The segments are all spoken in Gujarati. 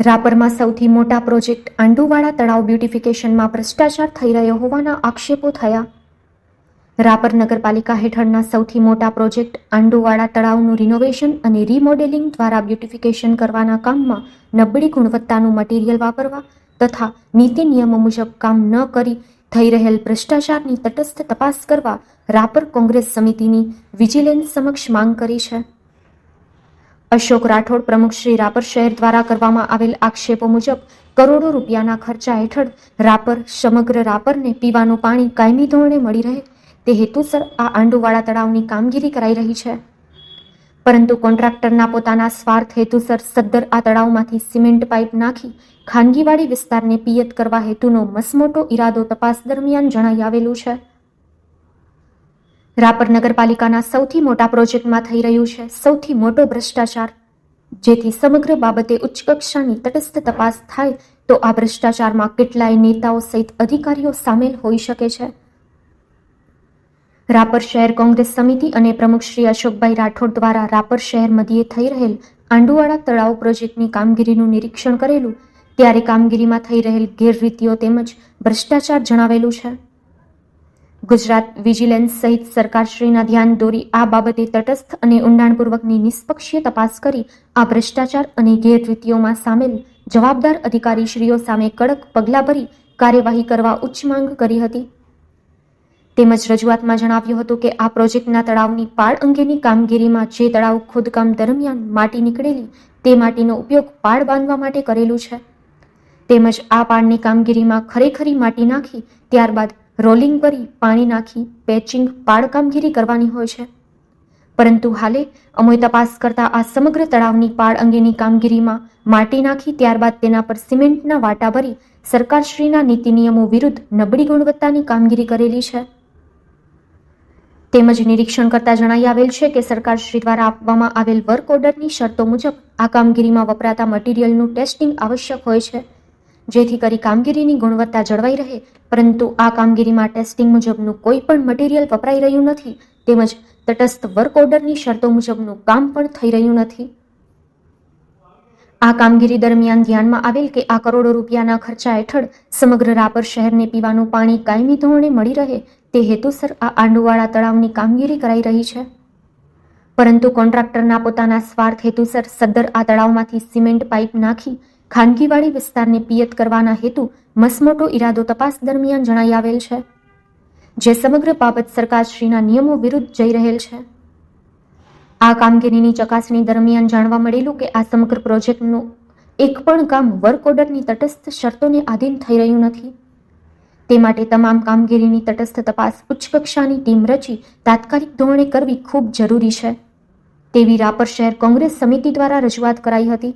રાપરમાં સૌથી મોટા પ્રોજેક્ટ આંડુવાળા તળાવ બ્યુટિફિકેશનમાં ભ્રષ્ટાચાર થઈ રહ્યો હોવાના આક્ષેપો થયા. રાપર નગરપાલિકા હેઠળના સૌથી મોટા પ્રોજેક્ટ આંડુવાળા તળાવનું રિનોવેશન અને રીમોડેલિંગ દ્વારા બ્યુટિફિકેશન કરવાના કામમાં નબળી ગુણવત્તાનું મટીરીયલ વાપરવા તથા નીતિ નિયમો મુજબ કામ ન કરી થઈ રહેલ ભ્રષ્ટાચારની તટસ્થ તપાસ કરવા રાપર કોંગ્રેસ સમિતિની વિજિલન્સ સમક્ષ માંગ કરી છે. અશોક રાઠોડ પ્રમુખ શ્રી રાપર શહેર દ્વારા કરવામાં આવેલ આક્ષેપો મુજબ કરોડો રૂપિયાના ખર્ચા હેઠળ રાપર સમગ્ર રાપરને પીવાનું પાણી કાયમી ધોરણે મળી રહે તે હેતુસર આ આંડુવાળા તળાવની કામગીરી કરાઈ રહી છે. પરંતુ કોન્ટ્રાક્ટરના પોતાના સ્વાર્થ હેતુસર સદ્દર આ તળાવમાંથી સિમેન્ટ પાઇપ નાખી ખાનગીવાડી વિસ્તારને પિયત કરવા હેતુનો મસમોટો ઈરાદો તપાસ દરમિયાન જણાઈ આવેલું છે. રાપર નગરપાલિકાના સૌથી મોટા પ્રોજેક્ટમાં થઈ રહ્યું છે સૌથી મોટો ભ્રષ્ટાચાર. જેથી સમગ્ર બાબતે ઉચ્ચ કક્ષાની તટસ્થ તપાસ થાય તો આ ભ્રષ્ટાચારમાં કેટલાય નેતાઓ સહિત અધિકારીઓ સામેલ હોઈ શકે છે. રાપર શહેર કોંગ્રેસ સમિતિ અને પ્રમુખ શ્રી અશોકભાઈ રાઠોડ દ્વારા રાપર શહેર મધ્યે થઈ રહેલ આંડુવાડા તળાવ પ્રોજેક્ટની કામગીરીનું નિરીક્ષણ કરેલું, ત્યારે કામગીરીમાં થઈ રહેલ ગેરરીતિઓ તેમજ ભ્રષ્ટાચાર જણાવેલું છે. ગુજરાત વિજિલન્સ સહિત સરકારશ્રીના ધ્યાન દોરી આ બાબતે તટસ્થ અને ઊંડાણપૂર્વકની નિષ્પક્ષીય તપાસ કરી આ ભ્રષ્ટાચાર અને ગેરરીતિઓમાં સામેલ જવાબદાર અધિકારીશ્રીઓ સામે કડક પગલાં ભરી કાર્યવાહી કરવા ઉચ્ચ માંગ કરી હતી. તેમજ રજૂઆતમાં જણાવ્યું હતું કે આ પ્રોજેક્ટના તળાવની પાળ અંગેની કામગીરીમાં જે તળાવ ખોદકામ દરમિયાન માટી નીકળેલી તે માટીનો ઉપયોગ પાળ બાંધવા માટે કરેલું છે. તેમજ આ પાળની કામગીરીમાં ખરેખરી માટી નાખી ત્યારબાદ રોલિંગ કરી પાણી નાખી, પેચિંગ પાળ કામગીરી કરવાની હોય છે. પરંતુ હાલે અમોએ તપાસ કરતા આ સમગ્ર તળાવની પાળ અંગેની કામગીરીમાં માટી નાખી ત્યારબાદ તેના પર સિમેન્ટના વાટા ભરી સરકારશ્રીના નીતિ નિયમો વિરુદ્ધ નબળી ગુણવત્તાની કામગીરી કરેલી છે. તેમજ નિરીક્ષણ કરતા જણાઈ આવેલ છે કે સરકારશ્રી દ્વારા આપવામાં આવેલ વર્ક ઓર્ડરની શરતો મુજબ આ કામગીરીમાં વપરાતા મટીરિયલનું ટેસ્ટિંગ આવશ્યક હોય છે. જેથી કરી કામગીરીની ગુણવત્તા જળવાઈ રહે, પરંતુ આ કામગીરીમાં ટેસ્ટિંગ મુજબનું કોઈ પણ મટીરિયલ વપરાઈ રહ્યું નથી, તેમજ તટસ્થ વર્ક ઓર્ડરની શરતો મુજબનું કામ પણ થઈ રહ્યું નથી. આ કામગીરી દરમિયાન ધ્યાનમાં આવેલ કે આ કરોડો રૂપિયાના ખર્ચા હેઠળ સમગ્ર રાપર શહેરને પીવાનું પાણી કાયમી ધોરણે મળી રહે, તે હેતુસર આ આંડુવાળા તળાવની કામગીરી કરાઈ રહી છે. પરંતુ કોન્ટ્રાક્ટરના પોતાના સ્વાર્થ હેતુસર સદ્દર આ તળાવમાંથી સિમેન્ટ પાઇપ નાખી ખાનગીવાડી વિસ્તારને પિયત કરવાના હેતુ મસમોટો ઈરાદો તપાસ દરમિયાન જણાઈ આવેલ છે, જે સમગ્ર બાબત સરકારશ્રીના નિયમો વિરુદ્ધ જઈ રહેલ છે. આ કામગીરીની ચકાસણી દરમિયાન જાણવા મળેલું કે આ સમગ્ર પ્રોજેક્ટનું એક પણ કામ વર્ક ઓર્ડરની તટસ્થ શરતોને આધીન થઈ રહ્યું નથી. તે માટે તમામ કામગીરીની તટસ્થ તપાસ ઉચ્ચ કક્ષાની ટીમ રચી તાત્કાલિક ધોરણે કરવી ખૂબ જરૂરી છે. તેવી રાપર શહેર કોંગ્રેસ સમિતિ દ્વારા રજૂઆત કરાઈ હતી.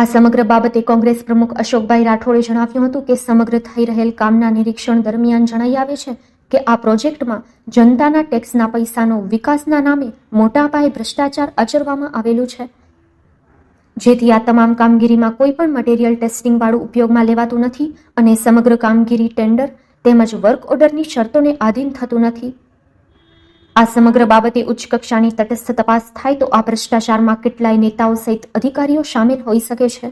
આ સમગ્ર બાબતે કોંગ્રેસ પ્રમુખ અશોકભાઈ રાઠોડે જણાવ્યું હતું કે સમગ્ર થઈ રહેલ કામના નિરીક્ષણ દરમિયાન જણાઈ આવે છે કે આ પ્રોજેક્ટમાં જનતાના ટેક્સના પૈસાનો વિકાસના નામે મોટા પાયે ભ્રષ્ટાચાર આચરવામાં આવેલું છે. જેથી આ તમામ કામગીરીમાં કોઈ પણ મટીરિયલ ટેસ્ટિંગ વાળું ઉપયોગમાં લેવાતું નથી અને સમગ્ર કામગીરી ટેન્ડર તેમજ વર્ક ઓર્ડરની શરતોને આધીન થતું નથી. આ સમગ્ર બાબતે ઉચ્ચ કક્ષાની તટસ્થ તપાસ થાય તો આ ભ્રષ્ટાચારમાં કેટલાય નેતાઓ સહિત અધિકારીઓ સામેલ હોઈ શકે છે.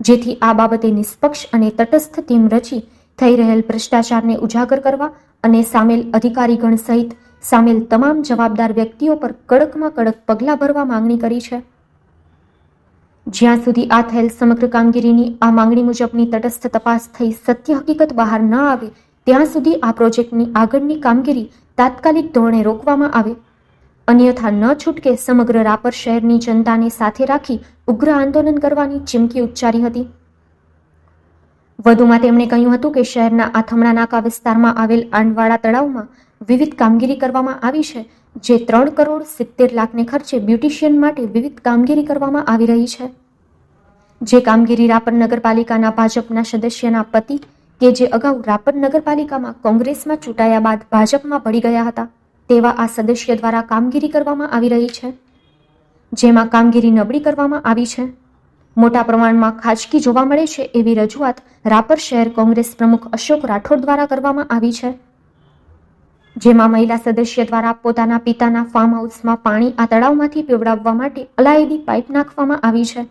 જેથી આ બાબતે નિષ્પક્ષ અને તટસ્થ ટીમ રચી થઈ રહેલ ભ્રષ્ટાચારને ઉજાગર કરવા અને સામેલ અધિકારીગણ સહિત સામેલ તમામ જવાબદાર વ્યક્તિઓ પર કડકમાં કડક પગલાં ભરવા માંગણી કરી છે. જ્યાં સુધી આ થયેલ સમગ્ર કામગીરીની આ માંગણી મુજબની તટસ્થ તપાસ થઈ સત્ય હકીકત બહાર ન આવે ત્યાં સુધી આ પ્રોજેક્ટની આગળની કામગીરી તાત્કાલિક ધોરણે રોકવામાં આવે. અન્યથા ન છૂટકે સમગ્ર રાપર શહેરની જનતાને સાથે રાખી ઉગ્ર આંદોલન કરવાની ચીમકી ઉચ્ચારી હતી. વધુમાં તેમણે કહ્યું હતું કે શહેરના આથમણા નાકા વિસ્તારમાં આવેલ આંડવાળા તળાવમાં વિવિધ કામગીરી કરવામાં આવી છે, જે ત્રણ કરોડ સિત્તેર લાખને ખર્ચે બ્યુટિશિયન માટે વિવિધ કામગીરી કરવામાં આવી રહી છે. જે કામગીરી રાપર નગરપાલિકાના ભાજપના સદસ્યના પતિ કે જે અગાઉ રાપર નગરપાલિકામાં કોંગ્રેસમાં ચૂંટાયા બાદ ભાજપમાં ભળી ગયા હતા, તેવા આ સદસ્ય દ્વારા કામગીરી કરવામાં આવી રહી છે. જેમાં કામગીરી નબળી કરવામાં આવી છે. મોટા પ્રમાણમાં ખાજકી જોવા મળે છે એવી રજૂઆત રાપર શહેર કોંગ્રેસ પ્રમુખ અશોક રાઠોડ દ્વારા કરવામાં આવી છે. જેમાં મહિલા સદસ્ય દ્વારા પોતાના પિતાના ફાર્મ હાઉસમાં પાણી આ તળાવમાંથી પીવડાવવા માટે અલાયદી પાઇપ નાખવામાં આવી છે.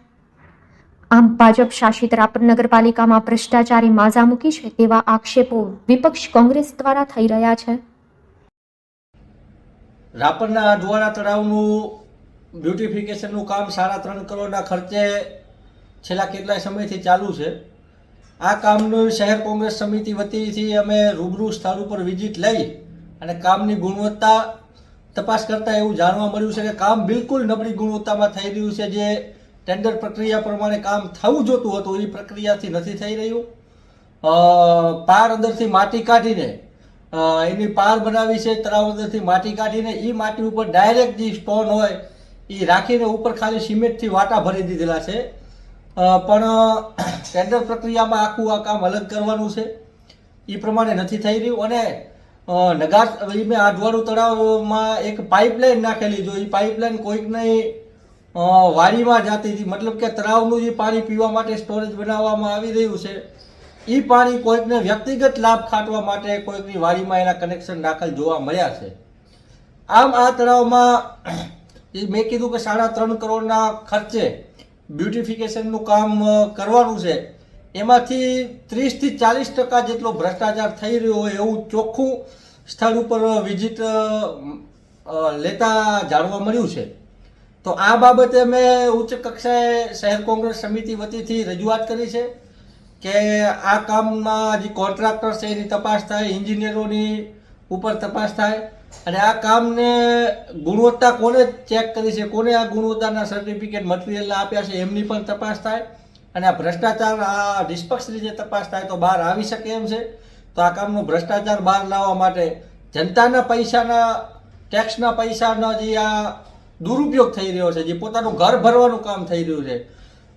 આમ ભાજપ શાસિત રાપર નગરપાલિકામાં ભ્રષ્ટાચારી માઝા મૂકી છે તેવા આક્ષેપો વિપક્ષ કોંગ્રેસ દ્વારા થઈ રહ્યા છે. રાપરના અઢવાડા તળાવનું બ્યુટિફિકેશનનું કામ સાડા ત્રણ કરોડના ખર્ચે છેલ્લા કેટલાય સમયથી ચાલુ છે. આ કામનું શહેર કોંગ્રેસ સમિતિ વતીથી અમે રૂબરૂ સ્થળ ઉપર વિઝિટ લઈ અને કામની ગુણવત્તા તપાસ કરતાં એવું જાણવા મળ્યું છે કે કામ બિલકુલ નબળી ગુણવત્તામાં થઈ રહ્યું છે જે ટેન્ડર પ્રક્રિયા પ્રમાણે કામ થવું જોતું હતું એ પ્રક્રિયાથી નથી થઈ રહ્યું. પાર અંદરથી માટી કાઢીને એની પાર બનાવી છે તળાવ અંદરથી માટી કાઢીને એ માટી ઉપર ડાયરેક્ટ જે સ્ટોન હોય એ રાખીને ઉપર ખાલી સિમેન્ટથી વાટા ભરી દીધેલા છે. પણ ટેન્ડર પ્રક્રિયામાં આખું આ કામ અલગ કરવાનું છે. એ પ્રમાણે નથી થઈ રહ્યું અને નગાર મેં આઢવાડું તળાવમાં એક પાઇપલાઇન નાખેલી જો એ પાઇપલાઇન અ, વાડીમાં જતી હતી. મતલબ કે તળાવનું જે પાણી પીવા માટે સ્ટોરેજ બનાવવામાં આવી રહ્યું છે એ પાણી કોઈકને વ્યક્તિગત લાભ ખાટવા માટે કોઈકની વાડીમાં એના કનેક્શન દાખલ જોવા મળ્યા છે. આમ આ તળાવમાં મેં કીધું કે સાડા ત્રણ કરોડના ખર્ચે બ્યુટિફિકેશનનું કામ કરવાનું છે. એમાંથી ત્રીસથી ચાલીસ ટકા જેટલો ભ્રષ્ટાચાર થઈ રહ્યો હોય એવું ચોખ્ખું સ્થળ ઉપર વિઝિટ લેતા જાણવા મળ્યું છે. તો આ બાબતે મેં ઉચ્ચ કક્ષાએ શહેર કોંગ્રેસ સમિતિ વતીથી રજૂઆત કરી છે કે આ કામમાં જે કોન્ટ્રાક્ટર છે એની તપાસ થાય, એન્જિનિયરોની ઉપર તપાસ થાય અને આ કામને ગુણવત્તા કોને ચેક કરી છે, કોને આ ગુણવત્તાના સર્ટિફિકેટ મટીરિયલના આપ્યા છે એમની પણ તપાસ થાય અને આ ભ્રષ્ટાચાર, આ નિષ્પક્ષ રીતે તપાસ થાય તો બહાર આવી શકે એમ છે. તો આ કામનો ભ્રષ્ટાચાર બહાર લાવવા માટે જનતાના પૈસાના ટેક્સના પૈસાનો જે આ દુરુપયોગ થઈ રહ્યો છે, જે પોતાનું ઘર ભરવાનું કામ થઈ રહ્યું છે.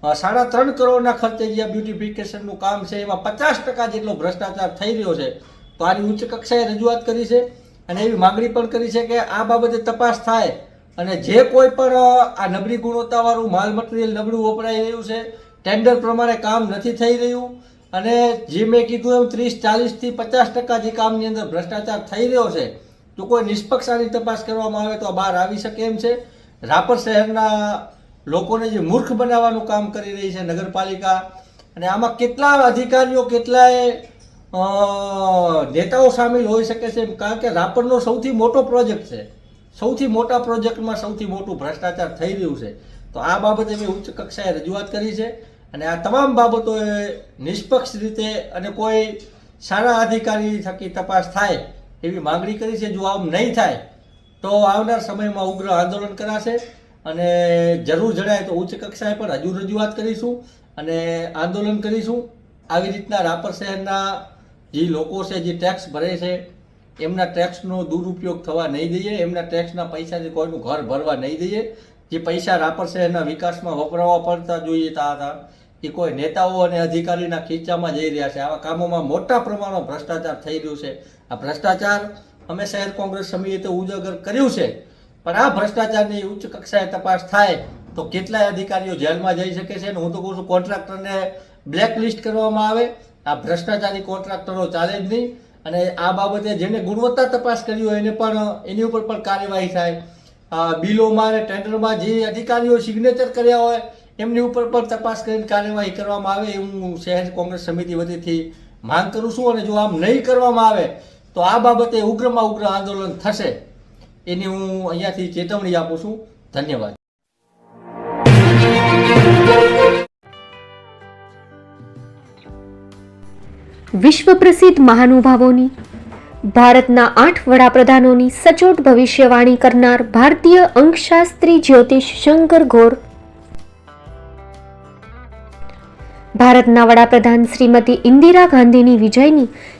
સાડા ત્રણ કરોડના ખર્ચે જે આ બ્યુટિફિકેશનનું કામ છે, એમાં પચાસ ટકા જેટલો ભ્રષ્ટાચાર થઈ રહ્યો છે. તો આની ઉચ્ચ કક્ષાએ રજૂઆત કરી છે અને એવી માંગણી પણ કરી છે કે આ બાબતે તપાસ થાય અને જે કોઈ પણ આ નબળી ગુણવત્તાવાળું માલ મટીરિયલ નબળું વપરાઈ રહ્યું છે, ટેન્ડર પ્રમાણે કામ નથી થઈ રહ્યું અને જે મેં કીધું એમ ત્રીસ ચાલીસથી પચાસ ટકા જે કામની અંદર ભ્રષ્ટાચાર થઈ રહ્યો છે જો કોઈ નિષ્પક્ષ આની તપાસ કરવામાં આવે તો બહાર આવી શકે એમ છે. રાપર શહેરના લોકોને જે મૂર્ખ બનાવવાનું કામ કરી રહી છે નગરપાલિકા, અને આમાં કેટલા અધિકારીઓ, કેટલાય નેતાઓ સામેલ હોઈ શકે છે કારણ કે રાપરનો સૌથી મોટો પ્રોજેક્ટ છે. સૌથી મોટા પ્રોજેક્ટમાં સૌથી મોટું ભ્રષ્ટાચાર થઈ રહ્યું છે. તો આ બાબતે મેં ઉચ્ચ કક્ષાએ રજૂઆત કરી છે, અને આ તમામ બાબતોએ નિષ્પક્ષ રીતે અને કોઈ સારા અધિકારી થકી તપાસ થાય એવી માંગણી કરી છે, જો આમ નહીં થાય, તો આવનાર સમયમાં ઉગ્ર આંદોલન કરાશે. અને જરૂર જણાય તો ઉચ્ચ કક્ષાએ પણ હજુ રજૂઆત કરીશું અને આંદોલન કરીશું. આવી રીતના રાપર શહેરના જે લોકો છે, જે ટેક્સ ભરે છે, એમના ટેક્સનો દુરુપયોગ થવા નહીં દઈએ. એમના ટેક્સના પૈસાથી કોઈનું ઘર ભરવા નહીં દઈએ. જે પૈસા રાપર શહેરના વિકાસમાં વપરાવા પડતા જોઈએ તા હતા, એ કોઈ નેતાઓ અને અધિકારીના ખીચામાં જઈ રહ્યા છે. આવા કામોમાં મોટા પ્રમાણમાં ભ્રષ્ટાચાર થઈ રહ્યો છે. આ ભ્રષ્ટાચાર અમે શહેર કોંગ્રેસ સમિતિએ ઉજાગર કર્યું છે. પણ આ ભ્રષ્ટાચારની ઉચ્ચ કક્ષાએ તપાસ થાય તો કેટલાય અધિકારીઓ જેલમાં જઈ શકે છે અને હું તો કહું છું કોન્ટ્રાક્ટરને બ્લેક લિસ્ટ કરવામાં આવે. આ ભ્રષ્ટાચારી કોન્ટ્રાક્ટરો ચાલે જ નહીં અને આ બાબતે જેને ગુણવત્તા તપાસ કરી હોય એને પણ, એની ઉપર પણ કાર્યવાહી થાય. બિલોમાં અને ટેન્ડરમાં જે અધિકારીઓ સિગ્નેચર કર્યા હોય એમની ઉપર પણ તપાસ કરીને કાર્યવાહી કરવામાં આવે. એ હું શહેર કોંગ્રેસ સમિતિ વતીથી માંગ કરું છું અને જો આમ નહીં કરવામાં આવે તો આ બાબતે ઉગ્રમાં ઉગ્ર આંદોલન થશે, એની હું અહીંયાથી ચેતવણી આપું છું. ધન્યવાદ. વિશ્વ પ્રસિદ્ધ મહાનુભાવોની, ભારતના આઠ વડાપ્રધાનોની સચોટ ભવિષ્યવાણી કરનાર ભારતીય અંકશાસ્ત્રી જ્યોતિષ શંકર ઘોર ભારતના વડાપ્રધાન શ્રીમતી ઇન્દિરા ગાંધીની વિજયની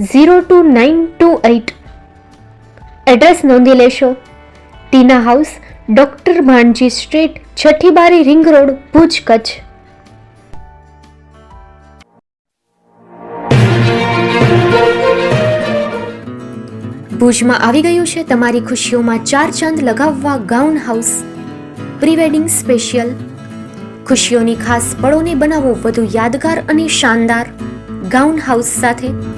zero two nine two eight. Address નોંધી લેશો. Tina house, doctor Bhanji street છઠ્ઠી બારી રિંગ રોડ, ભુજ કચ્છ. ભુજમાં આવી ગયું છે તમારી ખુશીઓમાં ચાર ચાંદ લગાવવા gown house. Pre wedding special. ખુશીઓની ખાસ પળોને બનાવો વધુ યાદગાર અને શાનદાર ગાઉન હાઉસ સાથે.